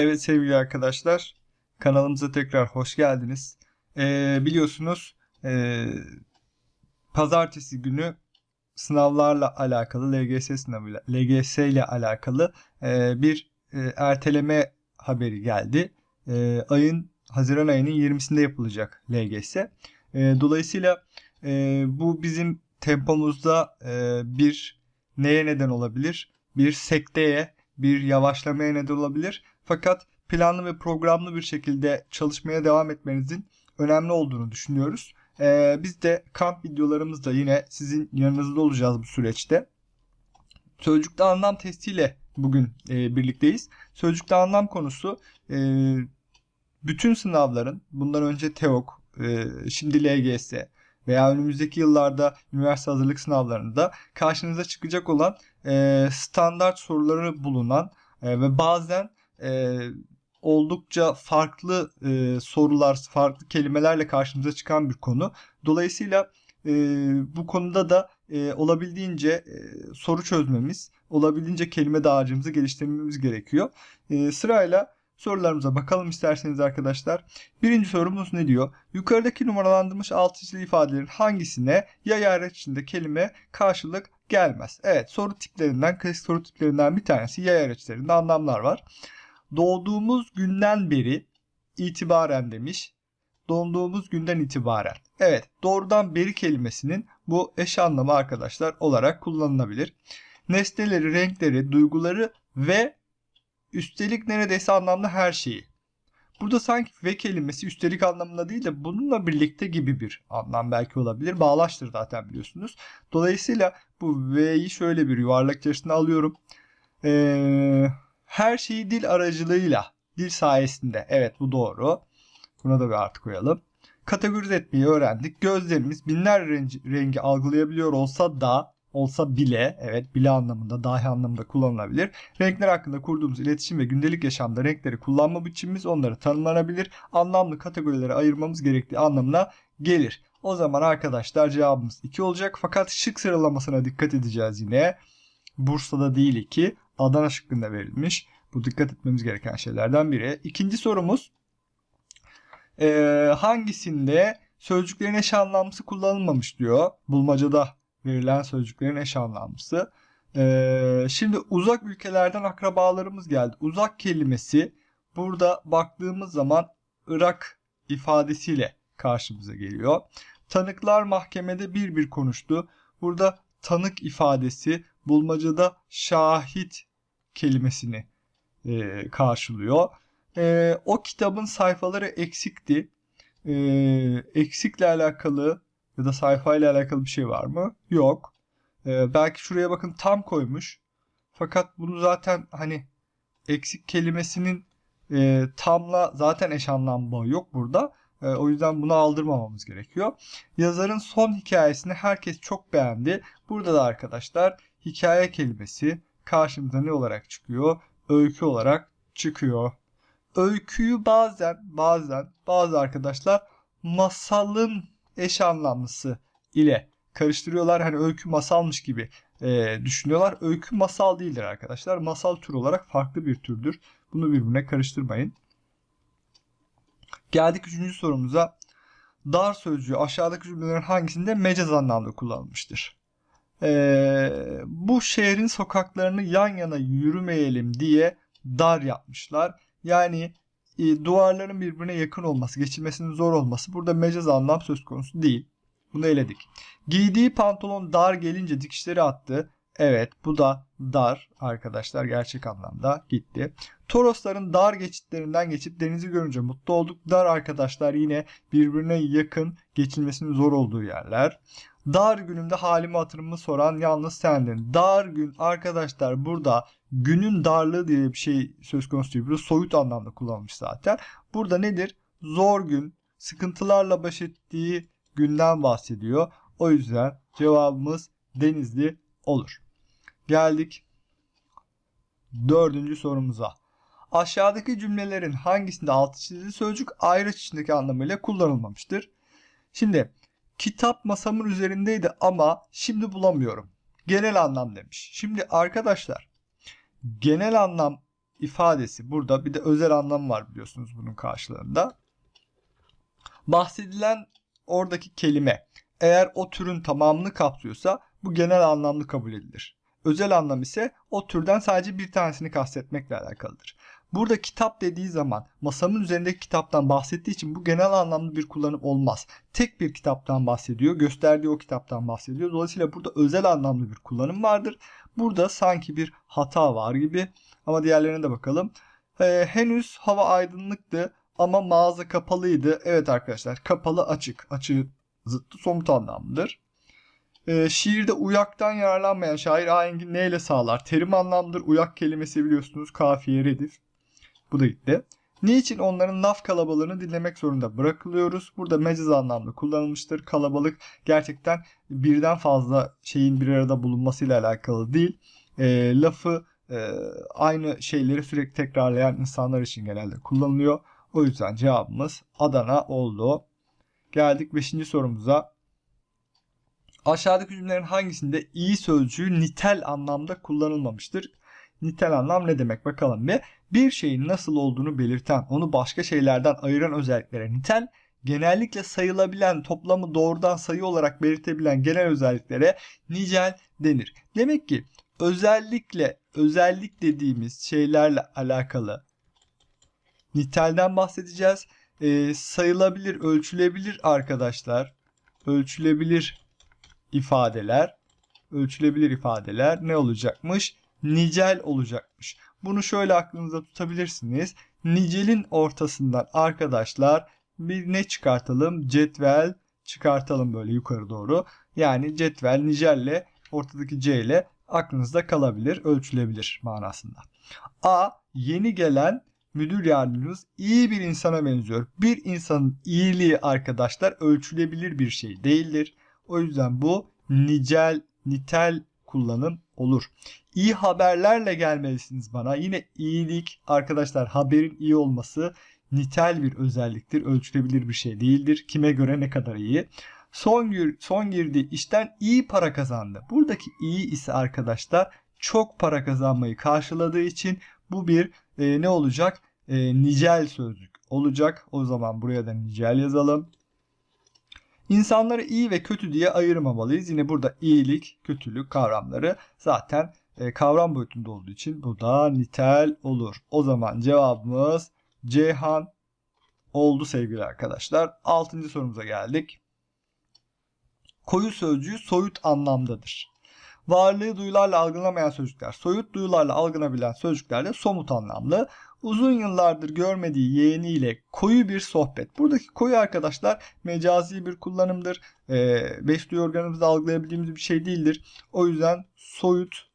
Evet sevgili arkadaşlar, kanalımıza tekrar hoş geldiniz. Ee, biliyorsunuz e, pazartesi günü sınavlarla alakalı, LGS sınavıyla, LGS ile alakalı e, bir e, erteleme haberi geldi. E, ayın Haziran ayının 20'sinde yapılacak LGS. E, dolayısıyla e, bu bizim tempomuzda e, bir neye neden olabilir? Bir sekteye, bir yavaşlamaya neden olabilir. Fakat planlı ve programlı bir şekilde çalışmaya devam etmenizin önemli olduğunu düşünüyoruz. Ee, biz de kamp videolarımızda yine sizin yanınızda olacağız bu süreçte. Sözcükte anlam testiyle bugün e, birlikteyiz. Sözcükte anlam konusu e, bütün sınavların bundan önce TEOK, e, şimdi LGS veya önümüzdeki yıllarda üniversite hazırlık sınavlarında karşınıza çıkacak olan e, standart soruları bulunan e, ve bazen e, oldukça farklı e, sorular, farklı kelimelerle karşımıza çıkan bir konu. Dolayısıyla e, bu konuda da e, olabildiğince e, soru çözmemiz, olabildiğince kelime dağarcığımızı geliştirmemiz gerekiyor. E, sırayla sorularımıza bakalım isterseniz arkadaşlar. Birinci sorumuz ne diyor? Yukarıdaki numaralandırılmış alt çizili ifadelerin hangisine yay araç içinde kelime karşılık gelmez? Evet soru tiplerinden, klasik soru tiplerinden bir tanesi yay araçlarında anlamlar var. Doğduğumuz günden beri itibaren demiş. Doğduğumuz günden itibaren. Evet doğrudan beri kelimesinin bu eş anlamı arkadaşlar olarak kullanılabilir. Nesneleri, renkleri, duyguları ve üstelik neredeyse anlamlı her şeyi. Burada sanki ve kelimesi üstelik anlamında değil de bununla birlikte gibi bir anlam belki olabilir. Bağlaçtır zaten biliyorsunuz. Dolayısıyla bu V'yi şöyle bir yuvarlak içerisine alıyorum. Ee, her şeyi dil aracılığıyla, dil sayesinde. Evet bu doğru. Buna da bir artı koyalım. Kategorize etmeyi öğrendik. Gözlerimiz binler rengi, rengi algılayabiliyor olsa da olsa bile evet bile anlamında dahi anlamında kullanılabilir. Renkler hakkında kurduğumuz iletişim ve gündelik yaşamda renkleri kullanma biçimimiz onları tanımlanabilir. Anlamlı kategorilere ayırmamız gerektiği anlamına gelir. O zaman arkadaşlar cevabımız 2 olacak. Fakat şık sıralamasına dikkat edeceğiz yine. Bursa'da değil 2. Adana şıkkında verilmiş. Bu dikkat etmemiz gereken şeylerden biri. İkinci sorumuz. Ee, hangisinde sözcüklerin eş anlamlısı kullanılmamış diyor. Bulmacada verilen sözcüklerin eş anlamlısı. Ee, şimdi uzak ülkelerden akrabalarımız geldi. Uzak kelimesi burada baktığımız zaman Irak ifadesiyle karşımıza geliyor. Tanıklar mahkemede bir bir konuştu. Burada tanık ifadesi bulmacada şahit kelimesini e, karşılıyor. E, o kitabın sayfaları eksikti. E, eksikle alakalı ya da sayfayla alakalı bir şey var mı? Yok. E, belki şuraya bakın tam koymuş. Fakat bunu zaten hani eksik kelimesinin e, tamla zaten eş anlam bağı yok burada. E, o yüzden bunu aldırmamamız gerekiyor. Yazarın son hikayesini herkes çok beğendi. Burada da arkadaşlar hikaye kelimesi karşımıza ne olarak çıkıyor? Öykü olarak çıkıyor. Öyküyü bazen bazen bazı arkadaşlar masalın eş anlamlısı ile karıştırıyorlar. Hani öykü masalmış gibi e, düşünüyorlar. Öykü masal değildir arkadaşlar. Masal tür olarak farklı bir türdür. Bunu birbirine karıştırmayın. Geldik üçüncü sorumuza. Dar sözcüğü aşağıdaki cümlelerin hangisinde mecaz anlamda kullanılmıştır? Ee, bu şehrin sokaklarını yan yana yürümeyelim diye dar yapmışlar. Yani e, duvarların birbirine yakın olması, geçilmesinin zor olması burada mecaz anlam söz konusu değil. Bunu eledik. Giydiği pantolon dar gelince dikişleri attı. Evet bu da dar arkadaşlar gerçek anlamda gitti. Torosların dar geçitlerinden geçip denizi görünce mutlu olduk. Dar arkadaşlar yine birbirine yakın geçilmesinin zor olduğu yerler. Dar günümde halimi hatırımı soran yalnız sendin. Dar gün arkadaşlar burada günün darlığı diye bir şey söz konusu değil. Burada soyut anlamda kullanılmış zaten. Burada nedir? Zor gün, sıkıntılarla baş ettiği günden bahsediyor. O yüzden cevabımız Denizli olur. Geldik dördüncü sorumuza. Aşağıdaki cümlelerin hangisinde altı çizili sözcük ayrı içindeki anlamıyla kullanılmamıştır? Şimdi kitap masamın üzerindeydi ama şimdi bulamıyorum. Genel anlam demiş. Şimdi arkadaşlar genel anlam ifadesi burada bir de özel anlam var biliyorsunuz bunun karşılığında. Bahsedilen oradaki kelime eğer o türün tamamını kapsıyorsa bu genel anlamlı kabul edilir. Özel anlam ise o türden sadece bir tanesini kastetmekle alakalıdır. Burada kitap dediği zaman masamın üzerindeki kitaptan bahsettiği için bu genel anlamlı bir kullanım olmaz. Tek bir kitaptan bahsediyor, gösterdiği o kitaptan bahsediyor. Dolayısıyla burada özel anlamlı bir kullanım vardır. Burada sanki bir hata var gibi ama diğerlerine de bakalım. Ee, henüz hava aydınlıktı ama mağaza kapalıydı. Evet arkadaşlar kapalı açık. Açığı zıttı somut anlamlıdır. Ee, şiirde uyaktan yararlanmayan şair ahengi neyle sağlar? Terim anlamdır. Uyak kelimesi biliyorsunuz kafiye redif. Bu da gitti. Niçin onların laf kalabalığını dinlemek zorunda bırakılıyoruz? Burada mecaz anlamda kullanılmıştır. Kalabalık gerçekten birden fazla şeyin bir arada bulunmasıyla alakalı değil. E, lafı e, aynı şeyleri sürekli tekrarlayan insanlar için genelde kullanılıyor. O yüzden cevabımız Adana oldu. Geldik 5. sorumuza. Aşağıdaki cümlelerin hangisinde iyi sözcüğü nitel anlamda kullanılmamıştır? Nitel anlam ne demek bakalım bir. Bir şeyin nasıl olduğunu belirten, onu başka şeylerden ayıran özelliklere nitel, genellikle sayılabilen, toplamı doğrudan sayı olarak belirtebilen genel özelliklere nicel denir. Demek ki özellikle özellik dediğimiz şeylerle alakalı nitelden bahsedeceğiz. Ee, sayılabilir, ölçülebilir arkadaşlar. Ölçülebilir ifadeler, ölçülebilir ifadeler ne olacakmış? Nicel olacakmış. Bunu şöyle aklınızda tutabilirsiniz. Nicelin ortasından arkadaşlar bir ne çıkartalım? Cetvel çıkartalım böyle yukarı doğru. Yani cetvel nicelle ortadaki C ile aklınızda kalabilir, ölçülebilir manasında. A. Yeni gelen müdür yardımcımız iyi bir insana benziyor. Bir insanın iyiliği arkadaşlar ölçülebilir bir şey değildir. O yüzden bu nicel, nitel kullanım olur. İyi haberlerle gelmelisiniz bana. Yine iyilik arkadaşlar haberin iyi olması nitel bir özelliktir. Ölçülebilir bir şey değildir. Kime göre ne kadar iyi. Son, gir, son girdiği işten iyi para kazandı. Buradaki iyi ise arkadaşlar çok para kazanmayı karşıladığı için bu bir e, ne olacak? E, nicel sözcük olacak. O zaman buraya da nicel yazalım. İnsanları iyi ve kötü diye ayırmamalıyız. Yine burada iyilik, kötülük kavramları zaten e, kavram boyutunda olduğu için bu da nitel olur. O zaman cevabımız Ceyhan oldu sevgili arkadaşlar. Altıncı sorumuza geldik. Koyu sözcüğü soyut anlamdadır. Varlığı duyularla algılamayan sözcükler, soyut duyularla algınabilen sözcükler de somut anlamlı. Uzun yıllardır görmediği yeğeniyle koyu bir sohbet. Buradaki koyu arkadaşlar mecazi bir kullanımdır. E, beş duyu organımızda algılayabildiğimiz bir şey değildir. O yüzden soyut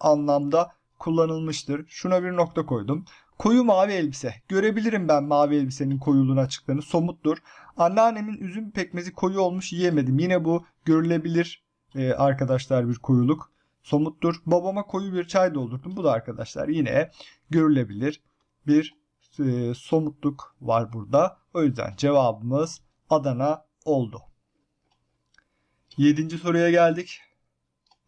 anlamda kullanılmıştır. Şuna bir nokta koydum. Koyu mavi elbise. Görebilirim ben mavi elbisenin koyuluğunu açıklarını. Somuttur. Anneannemin üzüm pekmezi koyu olmuş yiyemedim. Yine bu görülebilir e, arkadaşlar bir koyuluk. Somuttur. Babama koyu bir çay doldurdum. Bu da arkadaşlar yine görülebilir bir e, somutluk var burada. O yüzden cevabımız Adana oldu. Yedinci soruya geldik.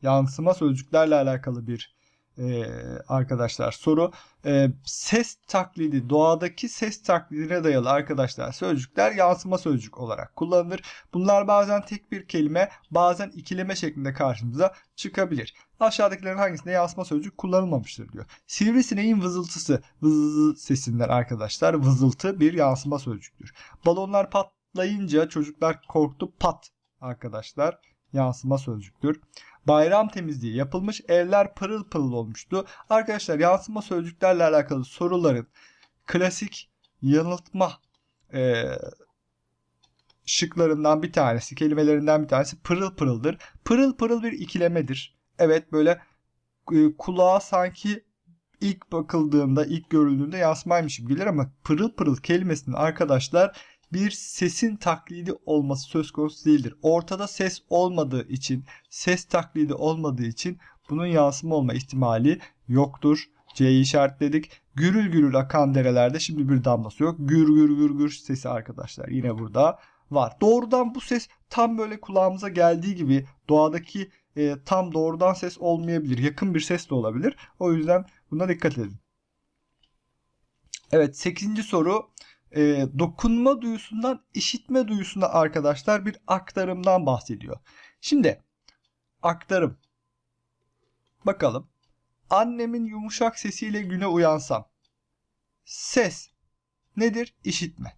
Yansıma sözcüklerle alakalı bir e, arkadaşlar soru. E, ses taklidi, doğadaki ses taklidine dayalı arkadaşlar sözcükler yansıma sözcük olarak kullanılır. Bunlar bazen tek bir kelime, bazen ikileme şeklinde karşımıza çıkabilir. Aşağıdakilerin hangisinde yansıma sözcük kullanılmamıştır diyor. Sivrisineğin vızıltısı, vız sesinden arkadaşlar vızıltı bir yansıma sözcüktür. Balonlar patlayınca çocuklar korktu pat arkadaşlar yansıma sözcüktür. Bayram temizliği yapılmış, evler pırıl pırıl olmuştu. Arkadaşlar yansıma sözcüklerle alakalı soruların klasik yanıltma e, şıklarından bir tanesi, kelimelerinden bir tanesi pırıl pırıldır. Pırıl pırıl bir ikilemedir. Evet böyle e, kulağa sanki ilk bakıldığında, ilk görüldüğünde yansımaymış gibi gelir ama pırıl pırıl kelimesinin arkadaşlar bir sesin taklidi olması söz konusu değildir. Ortada ses olmadığı için, ses taklidi olmadığı için bunun yansıma olma ihtimali yoktur. C'yi işaretledik. Gürül gürül akan derelerde şimdi bir damlası yok. Gür gür gür gür sesi arkadaşlar yine burada var. Doğrudan bu ses tam böyle kulağımıza geldiği gibi doğadaki e, tam doğrudan ses olmayabilir. Yakın bir ses de olabilir. O yüzden buna dikkat edin. Evet 8. soru. E, dokunma duyusundan işitme duyusuna arkadaşlar bir aktarımdan bahsediyor. Şimdi aktarım. Bakalım. Annemin yumuşak sesiyle güne uyansam. Ses nedir? İşitme.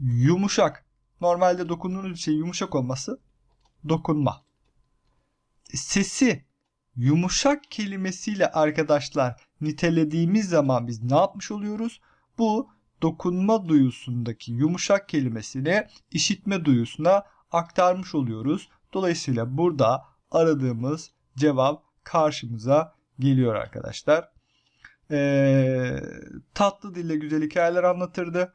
Yumuşak. Normalde dokunduğunuz bir şey yumuşak olması dokunma. Sesi yumuşak kelimesiyle arkadaşlar nitelediğimiz zaman biz ne yapmış oluyoruz? Bu dokunma duyusundaki yumuşak kelimesini işitme duyusuna aktarmış oluyoruz. Dolayısıyla burada aradığımız cevap karşımıza geliyor arkadaşlar. Ee, tatlı dille güzel hikayeler anlatırdı.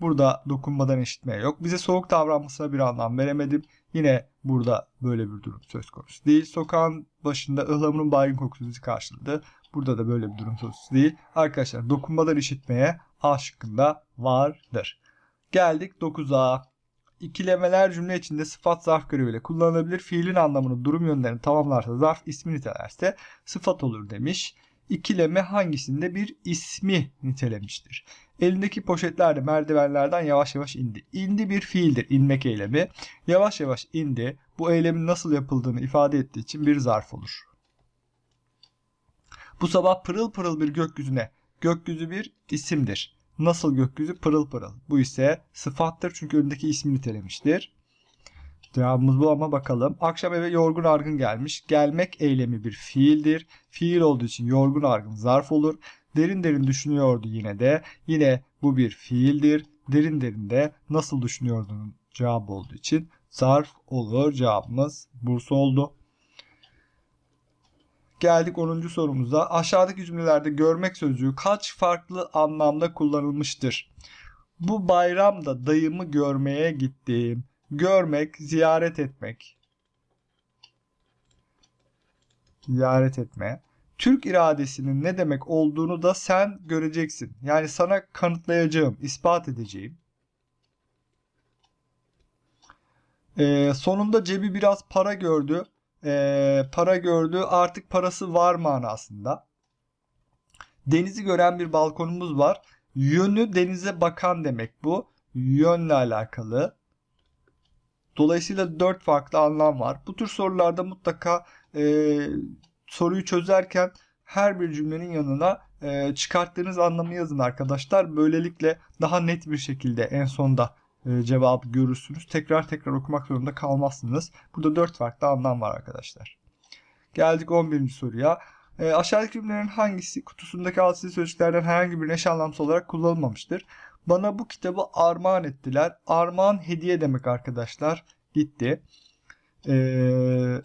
Burada dokunmadan işitmeye yok. Bize soğuk davranmasına bir anlam veremedim. Yine burada böyle bir durum söz konusu değil. Sokağın başında ıhlamurun baygın kokusu karşıladı. Burada da böyle bir durum söz konusu değil. Arkadaşlar dokunmadan işitmeye A şıkkında vardır. Geldik 9'a. İkilemeler cümle içinde sıfat zarf göreviyle kullanılabilir. Fiilin anlamını durum yönlerini tamamlarsa zarf ismi nitelerse sıfat olur demiş. İkileme hangisinde bir ismi nitelemiştir? Elindeki poşetlerde merdivenlerden yavaş yavaş indi. İndi bir fiildir. inmek eylemi. Yavaş yavaş indi. Bu eylemin nasıl yapıldığını ifade ettiği için bir zarf olur. Bu sabah pırıl pırıl bir gökyüzüne. Gökyüzü bir isimdir. Nasıl gökyüzü? Pırıl pırıl. Bu ise sıfattır çünkü önündeki ismi nitelemiştir. Cevabımız bu ama bakalım. Akşam eve yorgun argın gelmiş. Gelmek eylemi bir fiildir. Fiil olduğu için yorgun argın zarf olur. Derin derin düşünüyordu yine de. Yine bu bir fiildir. Derin derin de nasıl düşünüyordunun cevabı olduğu için zarf olur. Cevabımız Bursa oldu. Geldik 10. sorumuza. Aşağıdaki cümlelerde görmek sözcüğü kaç farklı anlamda kullanılmıştır? Bu bayramda dayımı görmeye gittim. Görmek, ziyaret etmek. Ziyaret etme. Türk iradesinin ne demek olduğunu da sen göreceksin. Yani sana kanıtlayacağım, ispat edeceğim. Ee, sonunda cebi biraz para gördü. Ee, para gördü artık parası var manasında. Denizi gören bir balkonumuz var. Yönü denize bakan demek bu. Yönle alakalı. Dolayısıyla dört farklı anlam var. Bu tür sorularda mutlaka e, soruyu çözerken her bir cümlenin yanına e, çıkarttığınız anlamı yazın arkadaşlar. Böylelikle daha net bir şekilde en sonda e, cevabı görürsünüz. Tekrar tekrar okumak zorunda kalmazsınız. Burada dört farklı anlam var arkadaşlar. Geldik 11. soruya. E, aşağıdaki cümlelerin hangisi kutusundaki altılı sözcüklerden herhangi bir eş anlamsız olarak kullanılmamıştır? Bana bu kitabı armağan ettiler. Armağan hediye demek arkadaşlar. Gitti. Ee,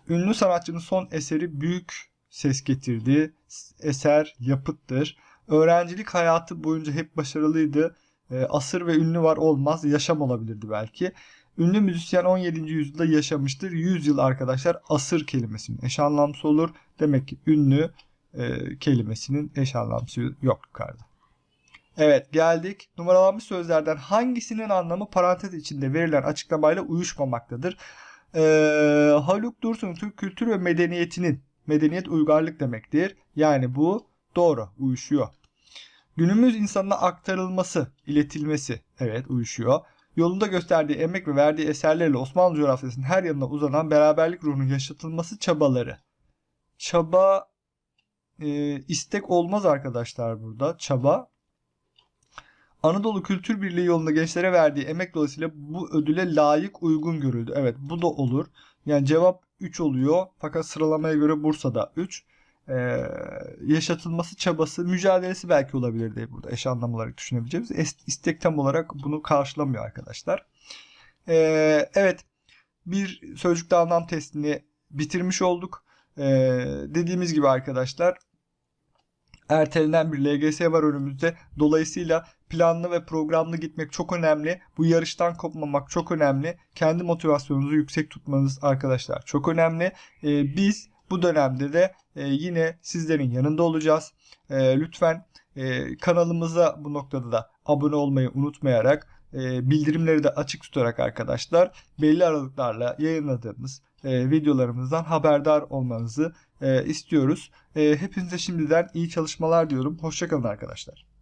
ünlü sanatçının son eseri büyük ses getirdi. Eser yapıttır. Öğrencilik hayatı boyunca hep başarılıydı. Ee, asır ve ünlü var olmaz. Yaşam olabilirdi belki. Ünlü müzisyen 17. yüzyılda yaşamıştır. 100 yıl arkadaşlar asır kelimesinin eş anlamlısı olur. Demek ki ünlü e, kelimesinin eş anlamlısı yok yukarıda. Evet geldik. Numaralanmış sözlerden hangisinin anlamı parantez içinde verilen açıklamayla uyuşmamaktadır? Ee, Haluk Dursun Türk kültür ve medeniyetinin medeniyet uygarlık demektir. Yani bu doğru uyuşuyor. Günümüz insanına aktarılması, iletilmesi evet uyuşuyor. Yolunda gösterdiği emek ve verdiği eserlerle Osmanlı coğrafyasının her yanına uzanan beraberlik ruhunun yaşatılması çabaları. Çaba e, istek olmaz arkadaşlar burada. Çaba Anadolu Kültür Birliği yolunda gençlere verdiği emek dolayısıyla bu ödüle layık uygun görüldü. Evet bu da olur. Yani cevap 3 oluyor. Fakat sıralamaya göre Bursa'da 3. Ee, yaşatılması çabası, mücadelesi belki olabilir diye burada eş anlam olarak düşünebileceğimiz. İstek tam olarak bunu karşılamıyor arkadaşlar. Ee, evet bir sözcükte anlam testini bitirmiş olduk. Ee, dediğimiz gibi arkadaşlar ertelenen bir LGS var önümüzde. Dolayısıyla planlı ve programlı gitmek çok önemli. Bu yarıştan kopmamak çok önemli. Kendi motivasyonunuzu yüksek tutmanız arkadaşlar çok önemli. Ee, biz bu dönemde de e, yine sizlerin yanında olacağız. E, lütfen e, kanalımıza bu noktada da abone olmayı unutmayarak e, bildirimleri de açık tutarak arkadaşlar belli aralıklarla yayınladığımız e, videolarımızdan haberdar olmanızı e, istiyoruz. E, hepinize şimdiden iyi çalışmalar diyorum. Hoşçakalın arkadaşlar.